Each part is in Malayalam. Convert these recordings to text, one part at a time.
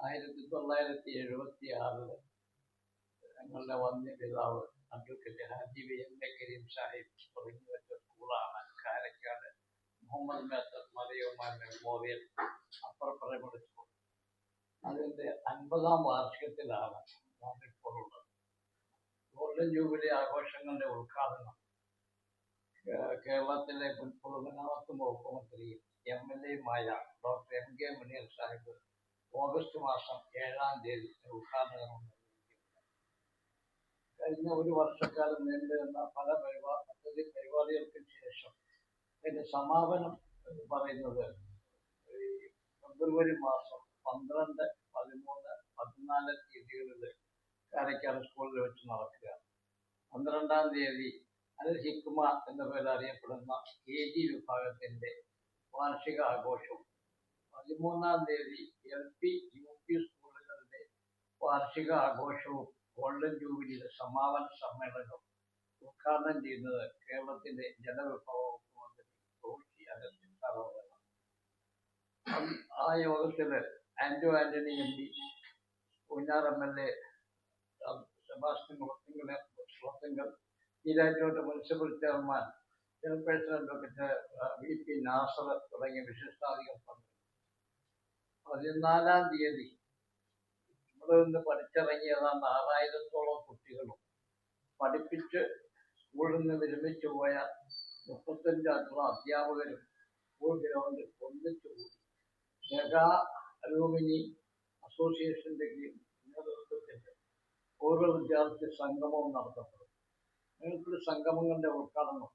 ആയിരത്തി തൊള്ളായിരത്തി എഴുപത്തി ആറിൽ ഞങ്ങളുടെ വന്യ പിതാവ് അബ്ദുൽ ഹാജി വി എം കരീം സാഹിബ് തുടങ്ങി വെച്ച സ്കൂളാണ് Karakkad Muhammad Methar Mariyamma memorial upper primary school അതിന്റെ അൻപതാം വാർഷികത്തിലാണ് ഞാൻ ഇപ്പോൾ ഉള്ളത്. ഗോൾഡൻ ജൂബിലി ആഘോഷങ്ങളുടെ ഉദ്ഘാടനം കേരളത്തിലെ പൊതുമരാമത്ത് വകുപ്പ് മന്ത്രിയും M L എയുമായ doctor M K Muneer Sahib August മാസം ഏഴാം തീയതി ഉദ്ഘാടനം. കഴിഞ്ഞ ഒരു വർഷക്കാലം നീണ്ടുവന്ന പല പരിപാടി പദ്ധതി പരിപാടികൾക്ക് ശേഷം അതിന്റെ സമാപനം എന്ന് പറയുന്നത് ഫെബ്രുവരി മാസം പന്ത്രണ്ട് പതിമൂന്ന് പതിനാല് തീയതികളിൽ കാരക്കാട് സ്കൂളിൽ വെച്ച് നടക്കുക പന്ത്രണ്ടാം തീയതി അൽ ഹിക്മ എന്ന പേരിൽ അറിയപ്പെടുന്ന കെ ജി വിഭാഗത്തിന്റെ വാർഷിക ആഘോഷവും പതിമൂന്നാം തീയതി എൽ പി യു പി സ്കൂളുകളുടെ വാർഷിക ആഘോഷവും ഗോൾഡൻ ജൂബിലിയുടെ സമാപന സമ്മേളനവും ഉദ്ഘാടനം ചെയ്യുന്നത് കേരളത്തിന്റെ ജലവിഭവ മന്ത്രി റോഷി അഗസ്റ്റിൻ സാറോദാണ് ആ യോഗത്തിൽ Anto Antony M P Poonjar M L A Sebastian Mulathinkal Mulathinkal ഈരാറ്റോട്ട് municipal chairman chairperson advocate V P Nazar തുടങ്ങിയ വിശിഷ്ടാധികം പതിനാലാം തീയതി. ഇവിടെ നിന്ന് പഠിച്ചിറങ്ങിയ ഏതാണ്ട് ആറായിരത്തോളം കുട്ടികളും. പഠിപ്പിച്ച് സ്കൂളിൽ നിന്ന് വിരമിച്ചു പോയ മുപ്പത്തഞ്ചായിട്ടുള്ള അധ്യാപകരും സ്കൂൾ ഗ്രൗണ്ടിൽ ഒന്നിച്ചു മെഗാ അലൂമിനി അസോസിയേഷന്റെ കീഴിൽ നേതൃത്വത്തിൽ ഓരോ വിദ്യാർത്ഥി സംഗമവും നടത്തപ്പെടും. നിങ്ങൾക്കൊരു സംഗമങ്ങളുടെ ഉദ്ഘാടനം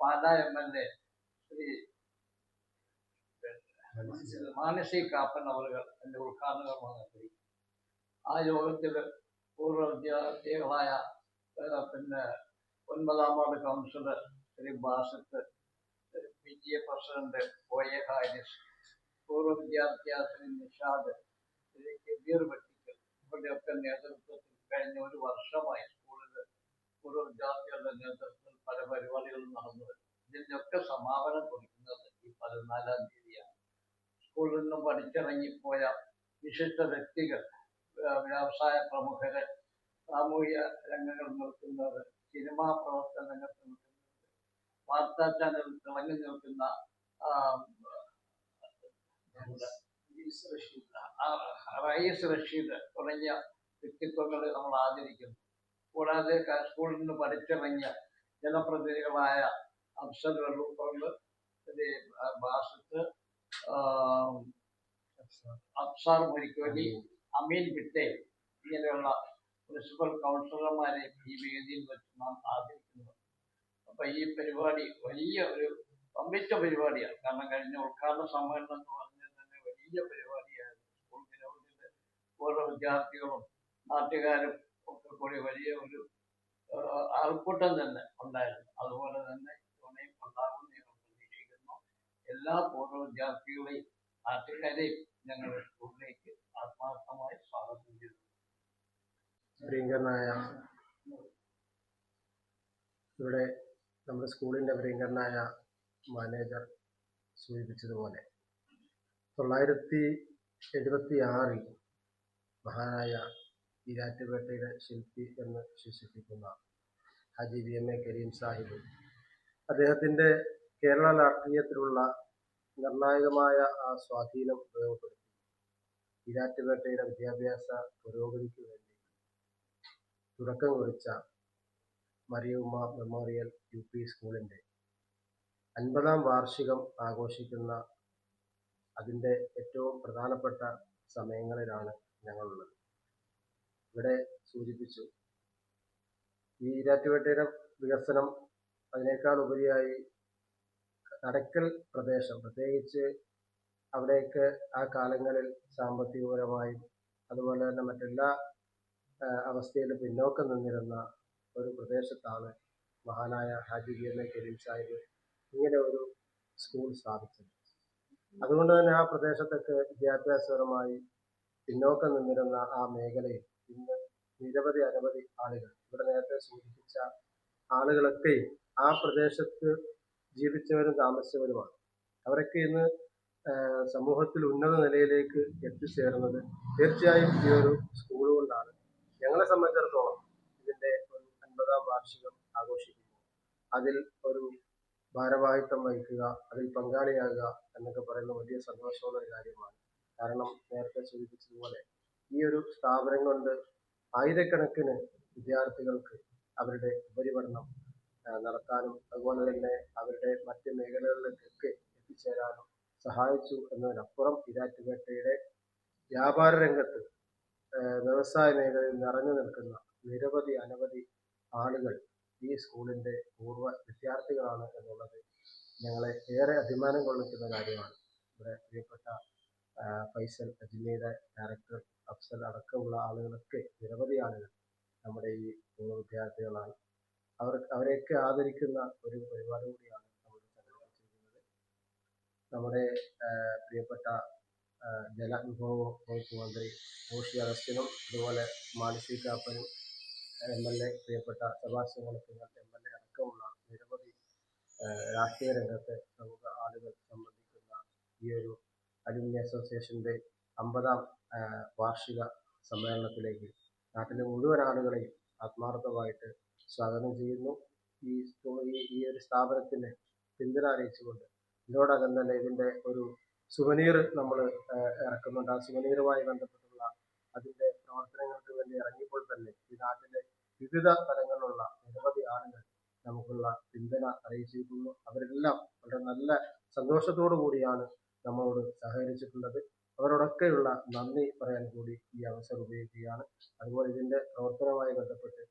Pala M L A Shri Manasi Kappan അവറുകൾ എന്റെ ഉദ്ഘാടനം നടത്തി ആ യോഗത്തിൽ പൂർവ വിദ്യാർത്ഥികളായ പിന്നെ ഒൻപതാം ward councillor Shri Basath P G A president O A Haris പൂർവ വിദ്യാർത്ഥിയായ ശ്രീ നിഷാദ് ശ്രീ കബീർ വെട്ടിക്കൽ ഇവരുടെയൊക്കെ നേതൃത്വത്തിൽ കഴിഞ്ഞ ഒരു വർഷമായി സ്കൂളിൽ പൂർവ വിദ്യാർത്ഥികളുടെ നേതൃത്വത്തിൽ പല പരിപാടികളും നടന്നത് ഇതിന്റെയൊക്കെ സമാപനം കുറിക്കുന്നത് ഈ പതിനാലാം തീയതിയാണ്. സ്കൂളിൽ നിന്നും പഠിച്ചിറങ്ങിപ്പോയ വിശിഷ്ട വ്യക്തികൾ വ്യ- വ്യവസായ പ്രമുഖര് സാമൂഹ്യ രംഗങ്ങൾ നിൽക്കുന്നവർ സിനിമാ പ്രവർത്തന രംഗത്ത് നിൽക്കുന്നത് വാർത്താ ചാനൽ തിളങ്ങി നിൽക്കുന്ന റയീസ് റഷീദ് തുടങ്ങിയ വ്യക്തിത്വങ്ങളെ നമ്മൾ ആദരിക്കുന്നു. കൂടാതെ സ്കൂളിൽ നിന്ന് പഠിച്ചിറങ്ങിയ ജനപ്രതിനിധികളായ അഫ്സൽ ശ്രീ ബാസിത്ത് ആ, അഫ്സാർ മുരിക്കോലി അമീൻ പിട്ടേ ഇങ്ങനെയുള്ള മുനിസിപ്പൽ കൗൺസിലർമാരെ ഈ വേദിയിൽ വെച്ച് നാം ആദരിക്കുന്നു. അപ്പൊ ഈ പരിപാടി വലിയ ഒരു പമ്പിച്ച പരിപാടിയാണ്. കാരണം കഴിഞ്ഞ ഉദ്ഘാടന സമ്മേളനം എന്ന് പറഞ്ഞാൽ തന്നെ വലിയ പരിപാടിയായിരുന്നു സ്കൂൾ ഗ്രൗണ്ടിൽ ഓരോ വിദ്യാർത്ഥികളും നാട്ടുകാരും ഒക്കെ കൂടി വലിയ ഒരു ആൾക്കൂട്ടം തന്നെ ഉണ്ടായിരുന്നു. അതുപോലെ തന്നെ ഞങ്ങൾ പ്രതീക്ഷിക്കുന്നു എല്ലാ പൂർവ വിദ്യാർത്ഥികളെയും നാട്ടുകാരെയും ഞങ്ങളുടെ സ്കൂളിലേക്ക് ആത്മാർത്ഥമായി സ്വാഗതം ചെയ്തു പ്രിയങ്കരനായ ഇവിടെ നമ്മുടെ സ്കൂളിന്റെ പ്രിയങ്കരനായ മാനേജർ സൂചിപ്പിച്ചതുപോലെ തൊള്ളായിരത്തി എഴുപത്തി ആറിൽ മഹാനായ ഈരാറ്റുപേട്ടയുടെ ശില്പി എന്ന് വിശേഷിപ്പിക്കുന്ന Haji V M A Kareem Sahib അദ്ദേഹത്തിന്റെ കേരള രാഷ്ട്രീയത്തിലുള്ള നിർണായകമായ ആ സ്വാധീനം ഉപയോഗപ്പെടുത്തി. ഈരാറ്റുപേട്ടയുടെ വിദ്യാഭ്യാസ പുരോഗതിക്ക് വേണ്ടി തുടക്കം കുറിച്ച മറിയുമ്മ മെമ്മോറിയൽ യു പി സ്കൂളിന്റെ അൻപതാം വാർഷികം ആഘോഷിക്കുന്ന അതിന്റെ ഏറ്റവും പ്രധാനപ്പെട്ട സമയങ്ങളിലാണ് ഞങ്ങളുള്ളത്. ഇവിടെ സൂചിപ്പിച്ചു ഈ ഈരാറ്റുപേട്ടയുടെ വികസനം അതിനേക്കാൾ ഉപരിയായി നടക്കൽ പ്രദേശം പ്രത്യേകിച്ച് അവിടേക്ക് ആ കാലങ്ങളിൽ സാമ്പത്തികപരമായും അതുപോലെ തന്നെ മറ്റെല്ലാ അവസ്ഥയിലും പിന്നോക്കം നിന്നിരുന്ന ഒരു പ്രദേശത്താണ് മഹാനായ Haji B M A Kareem Sahib ഇങ്ങനെ ഒരു സ്കൂൾ സ്ഥാപിച്ചത്. അതുകൊണ്ട് തന്നെ ആ പ്രദേശത്തൊക്കെ വിദ്യാഭ്യാസപരമായി പിന്നോക്കം നിന്നിരുന്ന ആ മേഖലയിൽ ഇന്ന് നിരവധി അനവധി ആളുകൾ ഇവിടെ നേരത്തെ സൂചിപ്പിച്ച ആളുകളൊക്കെയും ആ പ്രദേശത്ത് ജീവിച്ചവരും താമസിച്ചവരുമാണ്. അവരൊക്കെ ഇന്ന് സമൂഹത്തിൽ ഉന്നത നിലയിലേക്ക് എത്തിച്ചേർന്നത് തീർച്ചയായും ഈ ഒരു സ്കൂൾ കൊണ്ടാണ്. ഞങ്ങളെ സംബന്ധിച്ചിടത്തോളം ഇതിന്റെ ഒരു അൻപതാം വാർഷികം ആഘോഷിക്കുന്നു. അതിൽ ഒരു ഭാരവാഹിത്വം വഹിക്കുക അതിൽ പങ്കാളിയാകുക എന്നൊക്കെ പറയുന്ന വലിയ സന്തോഷമുള്ള ഒരു കാര്യമാണ്. കാരണം നേരത്തെ സൂചിപ്പിച്ചതുപോലെ ഈ ഒരു സ്ഥാപനം കൊണ്ട് ആയിരക്കണക്കിന് വിദ്യാർത്ഥികൾക്ക് അവരുടെ ഉപരിപഠനം നടത്താനും അതുപോലെ തന്നെ അവരുടെ മറ്റ് മേഖലകളിലേക്കൊക്കെ എത്തിച്ചേരാനും സഹായിച്ചു എന്നതിനപ്പുറം ഇരാറ്റുപേട്ടയുടെ വ്യാപാര രംഗത്ത് വ്യവസായ മേഖലയിൽ നിറഞ്ഞു നിൽക്കുന്ന നിരവധി അനവധി ആളുകൾ ഈ സ്കൂളിന്റെ പൂർവ വിദ്യാർത്ഥികളാണ് എന്നുള്ളത് ഞങ്ങളെ ഏറെ അഭിമാനം കൊള്ളിക്കുന്ന കാര്യമാണ്. ഇവിടെ പ്രിയപ്പെട്ട ഫൈസൽ അജ്മീര ഡയറക്ടർ അഫ്സൽ അടക്കമുള്ള ആളുകളൊക്കെ നിരവധി ആളുകൾ നമ്മുടെ ഈ പൂർവ വിദ്യാർത്ഥികളാണ് അവർ അവരെയൊക്കെ ആദരിക്കുന്ന ഒരു പരിപാടി കൂടിയാണ് നമ്മൾ സംഘടിപ്പിച്ചിരിക്കുന്നത്. നമ്മുടെ പ്രിയപ്പെട്ട ജലവിഭവ വകുപ്പ് മന്ത്രി റോഷി അഗസ്റ്റിനും അതുപോലെ മാനസി കാപ്പനും എം എൽ എ പ്രിയപ്പെട്ട Sebastian Kulathingal M L A അടക്കമുള്ള നിരവധി രാഷ്ട്രീയ രംഗത്തെ പ്രമുഖ ആളുകൾ സംബന്ധിക്കുന്ന ഈ ഒരു അലുമിനി അസോസിയേഷന്റെ അമ്പതാം വാർഷിക സമ്മേളനത്തിലേക്ക് നാട്ടിലെ മുഴുവൻ ആളുകളെയും ആത്മാർത്ഥമായിട്ട് സ്വാഗതം ചെയ്യുന്നു. ഈ ഈ ഒരു സ്ഥാപനത്തിന് പിന്തുണ അറിയിച്ചുകൊണ്ട് ഇതോടകം തന്നെ ഇതിന്റെ ഒരു സുവനീർ നമ്മൾ ഇറക്കുന്നുണ്ട്. ആ സുവനീറുമായി ബന്ധപ്പെട്ടുള്ള അതിന്റെ പ്രവർത്തനങ്ങൾക്ക് വേണ്ടി ഇറങ്ങിയപ്പോൾ തന്നെ ഈ നാട്ടിലെ വിവിധ തലങ്ങളിലുള്ള നിരവധി ആളുകൾ നമുക്കുള്ള പിന്തുണ അറിയിച്ചിരിക്കുന്നു. അവരെല്ലാം വളരെ നല്ല സന്തോഷത്തോടു കൂടിയാണ് നമ്മളോട് സഹകരിച്ചിട്ടുള്ളത്. അവരോടൊക്കെയുള്ള നന്ദി പറയാൻ കൂടി ഈ അവസരം ഉപയോഗിക്കുകയാണ്. അതുപോലെ ഇതിന്റെ പ്രവർത്തനവുമായി ബന്ധപ്പെട്ട്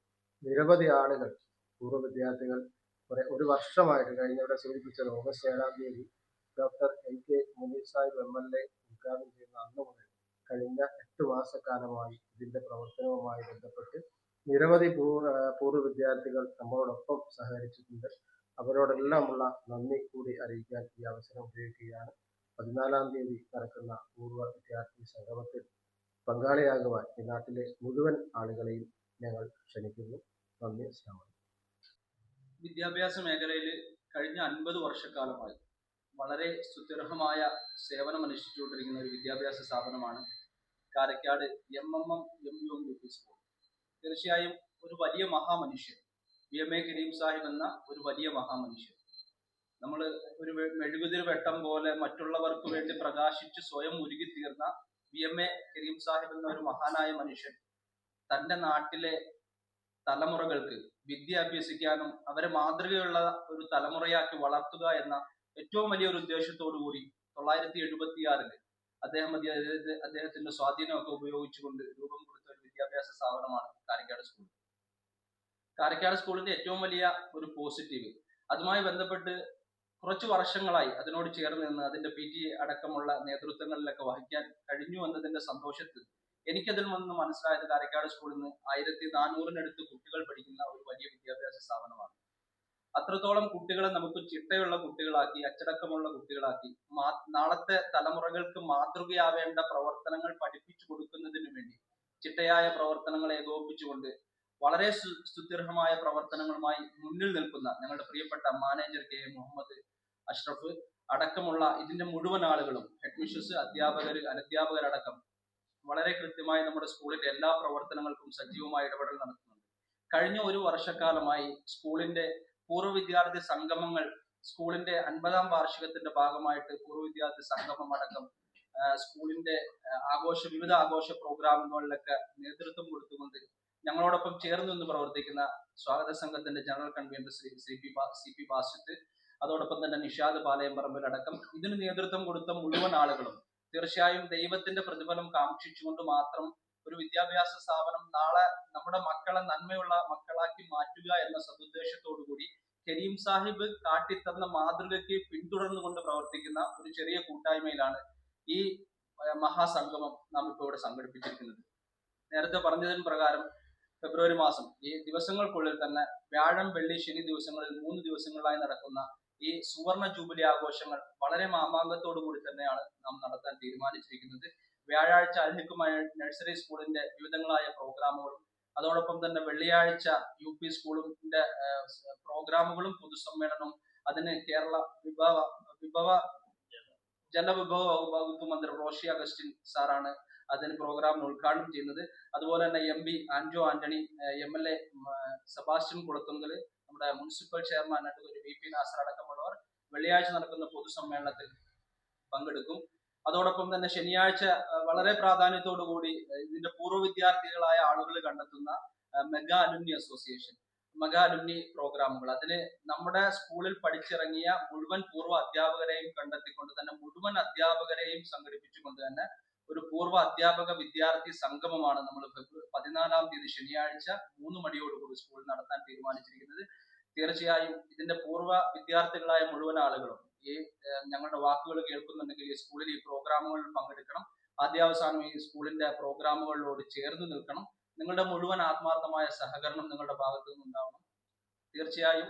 നിരവധി ആളുകൾ പൂർവ വിദ്യാർത്ഥികൾ ഒരു വർഷമായിട്ട് കഴിഞ്ഞ ഇവിടെ സൂചിപ്പിച്ചത് ഓഗസ്റ്റ് ഏഴാം തീയതി doctor N K Muneer Sahib M L A ഉദ്ഘാടനം ചെയ്യുന്ന അന്ന് മുതൽ കഴിഞ്ഞ എട്ട് മാസക്കാലമായി ഇതിന്റെ പ്രവർത്തനവുമായി ബന്ധപ്പെട്ട് നിരവധി പൂർവ വിദ്യാർത്ഥികൾ നമ്മളോടൊപ്പം സഹകരിച്ചിട്ടുണ്ട്. അവരോടെല്ലാമുള്ള നന്ദി കൂടി അറിയിക്കാൻ ഈ അവസരം ഉപയോഗിക്കുകയാണ്. പതിനാലാം തീയതി നടക്കുന്ന പൂർവ വിദ്യാർത്ഥി സംഗമത്തിൽ പങ്കാളിയാകുവാൻ ഈ നാട്ടിലെ മുഴുവൻ ആളുകളെയും ഞങ്ങൾ ക്ഷണിക്കുന്നു. നന്ദി വിദ്യാഭ്യാസ മേഖലയിൽ കഴിഞ്ഞ അൻപത് വർഷക്കാലമായി വളരെ സുദൃഢമായ സേവനം അനുഷ്ഠിച്ചുകൊണ്ടിരിക്കുന്ന ഒരു വിദ്യാഭ്യാസ സ്ഥാപനമാണ് Karakkad M M M M U M U P school തീർച്ചയായും ഒരു വലിയ മഹാമനുഷ്യൻ V M A Kareem Sahib എന്ന ഒരു വലിയ മഹാമനുഷ്യൻ. നമ്മൾ ഒരു മെഴുകുതിരി വെട്ടം പോലെ മറ്റുള്ളവർക്ക് വേണ്ടി പ്രകാശിച്ച് സ്വയം ഉരുകി തീർന്ന V M A Kareem Sahib എന്ന ഒരു മഹാനായ മനുഷ്യൻ തന്റെ നാട്ടിലെ തലമുറകൾക്ക് വിദ്യ അഭ്യസിക്കാനും അവരെ മാതൃകയുള്ള ഒരു തലമുറയാക്കി വളർത്തുക എന്ന ഏറ്റവും വലിയ ഒരു ഉദ്ദേശത്തോടു കൂടി തൊള്ളായിരത്തി എഴുപത്തിയാറിൽ അദ്ദേഹം അദ്ദേഹത്തെ- അദ്ദേഹത്തിന്റെ സ്വാധീനമൊക്കെ ഉപയോഗിച്ചുകൊണ്ട് രൂപം കൊടുത്ത ഒരു വിദ്യാഭ്യാസ സ്ഥാപനമാണ് കാരക്കാട് സ്കൂൾ. കാരക്കാട് സ്കൂളിന്റെ ഏറ്റവും വലിയ ഒരു പോസിറ്റീവ് അതുമായി ബന്ധപ്പെട്ട് കുറച്ച് വർഷങ്ങളായി അതിനോട് ചേർന്ന് നിന്ന് അതിന്റെ പി ടി അടക്കമുള്ള നേതൃത്വങ്ങളിലൊക്കെ വഹിക്കാൻ കഴിഞ്ഞു എന്നതിന്റെ സന്തോഷത്തിൽ എനിക്കതിൽ നിന്ന് മനസ്സിലായത് കാരക്കാട് സ്കൂളിൽ നിന്ന് ആയിരത്തി നാനൂറിനടുത്ത് കുട്ടികൾ പഠിക്കുന്ന ഒരു വലിയ വിദ്യാഭ്യാസ സ്ഥാപനമാണ്. അത്രത്തോളം കുട്ടികളെ നമുക്ക് ചിട്ടയുള്ള കുട്ടികളാക്കി അച്ചടക്കമുള്ള കുട്ടികളാക്കി നാളത്തെ തലമുറകൾക്ക് മാതൃകയാവേണ്ട പ്രവർത്തനങ്ങൾ പഠിപ്പിച്ചു കൊടുക്കുന്നതിന് വേണ്ടി ചിട്ടയായ പ്രവർത്തനങ്ങൾ ഏകോപിപ്പിച്ചുകൊണ്ട് വളരെ സുദൃഢമായ പ്രവർത്തനങ്ങളുമായി മുന്നിൽ നിൽക്കുന്ന ഞങ്ങളുടെ പ്രിയപ്പെട്ട മാനേജർ കെ മുഹമ്മദ് അഷ്റഫ് അടക്കമുള്ള ഇതിന്റെ മുഴുവൻ ആളുകളും ഹെഡ് മിഷസ് അധ്യാപകർ അനധ്യാപകരടക്കം വളരെ കൃത്യമായി നമ്മുടെ സ്കൂളിന്റെ എല്ലാ പ്രവർത്തനങ്ങൾക്കും സജീവമായ ഇടപെടൽ നടത്തുന്നുണ്ട്. കഴിഞ്ഞ ഒരു വർഷക്കാലമായി സ്കൂളിന്റെ പൂർവ വിദ്യാർത്ഥി സംഗമങ്ങൾ സ്കൂളിന്റെ അൻപതാം വാർഷികത്തിന്റെ ഭാഗമായിട്ട് പൂർവ വിദ്യാർത്ഥി സംഗമം അടക്കം സ്കൂളിന്റെ ആഘോഷ വിവിധ ആഘോഷ പ്രോഗ്രാമുകളിലൊക്കെ നേതൃത്വം കൊടുത്തുകൊണ്ട് ഞങ്ങളോടൊപ്പം ചേർന്ന് നിന്ന് പ്രവർത്തിക്കുന്ന സ്വാഗത സംഘത്തിന്റെ general convener Shri C P C P Basith അതോടൊപ്പം തന്നെ നിഷാദ് പാലയം പറമ്പിലടക്കം ഇതിന് നേതൃത്വം കൊടുത്ത മുഴുവൻ ആളുകളും തീർച്ചയായും ദൈവത്തിന്റെ പ്രതിഫലം കാക്ഷിച്ചുകൊണ്ട് മാത്രം ഒരു വിദ്യാഭ്യാസ സ്ഥാപനം നാളെ നമ്മുടെ മക്കളെ നന്മയുള്ള മക്കളാക്കി മാറ്റുക എന്ന സതുദ്ദേശത്തോടു കൂടി കരീം സാഹിബ് കാട്ടിത്തന്ന മാതൃകയ്ക്ക് പിന്തുടർന്നുകൊണ്ട് പ്രവർത്തിക്കുന്ന ഒരു ചെറിയ കൂട്ടായ്മയിലാണ് ഈ മഹാസംഗമം നാം ഇപ്പോൾ ഇവിടെ സംഘടിപ്പിച്ചിരിക്കുന്നത്. നേരത്തെ പറഞ്ഞതിന് പ്രകാരം ഫെബ്രുവരി മാസം ഈ ദിവസങ്ങൾക്കുള്ളിൽ തന്നെ വ്യാഴം വെള്ളി ശനി ദിവസങ്ങളിൽ മൂന്ന് ദിവസങ്ങളിലായി നടക്കുന്ന ഈ സുവർണ ജൂബിലി ആഘോഷങ്ങൾ വളരെ മാമാങ്കത്തോടു കൂടി തന്നെയാണ് നാം നടത്താൻ തീരുമാനിച്ചിരിക്കുന്നത്. വ്യാഴാഴ്ച അൽഹിക്കുമായ നഴ്സറി സ്കൂളിന്റെ വിവിധങ്ങളായ പ്രോഗ്രാമുകളും അതോടൊപ്പം തന്നെ വെള്ളിയാഴ്ച യു പി സ്കൂളിന്റെ പ്രോഗ്രാമുകളും പൊതുസമ്മേളനവും അതിന് കേരള വിഭവ വിഭവ ജലവിഭവ വകുപ്പ് മന്ത്രി റോഷി അഗസ്റ്റിൻ സാറാണ് അതിന് പ്രോഗ്രാമിന് ഉദ്ഘാടനം ചെയ്യുന്നത്. അതുപോലെ തന്നെ M P Anto Antony M L A Sebastian Kulathungal നമ്മുടെ municipal chairman advocate V P Nazar അടക്കമുള്ളവർ വെള്ളിയാഴ്ച നടക്കുന്ന പൊതുസമ്മേളനത്തിൽ പങ്കെടുക്കും. അതോടൊപ്പം തന്നെ ശനിയാഴ്ച വളരെ കൂടി ഇതിന്റെ പൂർവ വിദ്യാർത്ഥികളായ ആളുകൾ കണ്ടെത്തുന്ന mega alumni association mega alumni പ്രോഗ്രാമുകൾ. അതിന് നമ്മുടെ സ്കൂളിൽ പഠിച്ചിറങ്ങിയ മുഴുവൻ പൂർവ അധ്യാപകരെയും കണ്ടെത്തിക്കൊണ്ട് തന്നെ മുഴുവൻ അധ്യാപകരെയും സംഘടിപ്പിച്ചുകൊണ്ട് തന്നെ ഒരു പൂർവ അധ്യാപക വിദ്യാർത്ഥി സംഗമമാണ് നമ്മൾ പതിനാലാം തീയതി ശനിയാഴ്ച മൂന്ന് മണിയോടുകൂടി സ്കൂളിൽ നടത്താൻ തീരുമാനിച്ചിരിക്കുന്നത്. തീർച്ചയായും ഇതിന്റെ പൂർവ വിദ്യാർത്ഥികളായ മുഴുവൻ ആളുകളും ഈ ഞങ്ങളുടെ വാക്കുകൾ കേൾക്കുന്നുണ്ടെങ്കിൽ ഈ സ്കൂളിൽ ഈ പ്രോഗ്രാമുകളിൽ പങ്കെടുക്കണം. ആദ്യാവസാനം ഈ സ്കൂളിന്റെ പ്രോഗ്രാമുകളിലോട് ചേർന്ന് നിൽക്കണം. നിങ്ങളുടെ മുഴുവൻ ആത്മാർത്ഥമായ സഹകരണം നിങ്ങളുടെ ഭാഗത്തു നിന്നുണ്ടാവണം. തീർച്ചയായും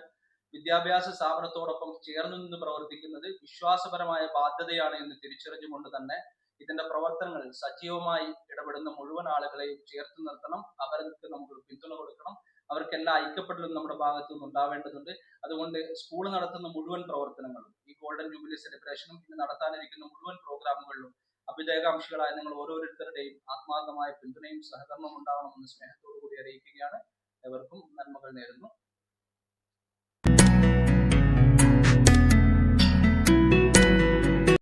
വിദ്യാഭ്യാസ സ്ഥാപനത്തോടൊപ്പം ചേർന്ന് നിന്ന് പ്രവർത്തിക്കുന്നത് വിശ്വാസപരമായ ബാധ്യതയാണ് എന്ന് തിരിച്ചറിഞ്ഞുകൊണ്ട് തന്നെ ഇതിന്റെ പ്രവർത്തനങ്ങളിൽ സജീവമായി ഇടപെടുന്ന മുഴുവൻ ആളുകളെയും ചേർത്ത് നിർത്തണം. അവർക്ക് നമുക്ക് പിന്തുണ കൊടുക്കണം. അവർക്കെല്ലാം ഐക്യപ്പെടലും നമ്മുടെ ഭാഗത്തു നിന്ന് ഉണ്ടാവേണ്ടതുണ്ട്. അതുകൊണ്ട് സ്കൂൾ നടത്തുന്ന മുഴുവൻ പ്രവർത്തനങ്ങളും ഈ ഗോൾഡൻ ജൂബിലി സെലിബ്രേഷനും ഇന്ന് നടത്താനിരിക്കുന്ന മുഴുവൻ പ്രോഗ്രാമുകളിലും അഭ്യുദയകാംക്ഷികളായ നിങ്ങൾ ഓരോരുത്തരുടെയും ആത്മാർത്ഥമായ പിന്തുണയും സഹകരണവും ഉണ്ടാവണമെന്ന് സ്നേഹത്തോടു കൂടി അറിയിക്കുകയാണ്. എവർക്കും നന്മകൾ നേരുന്നു.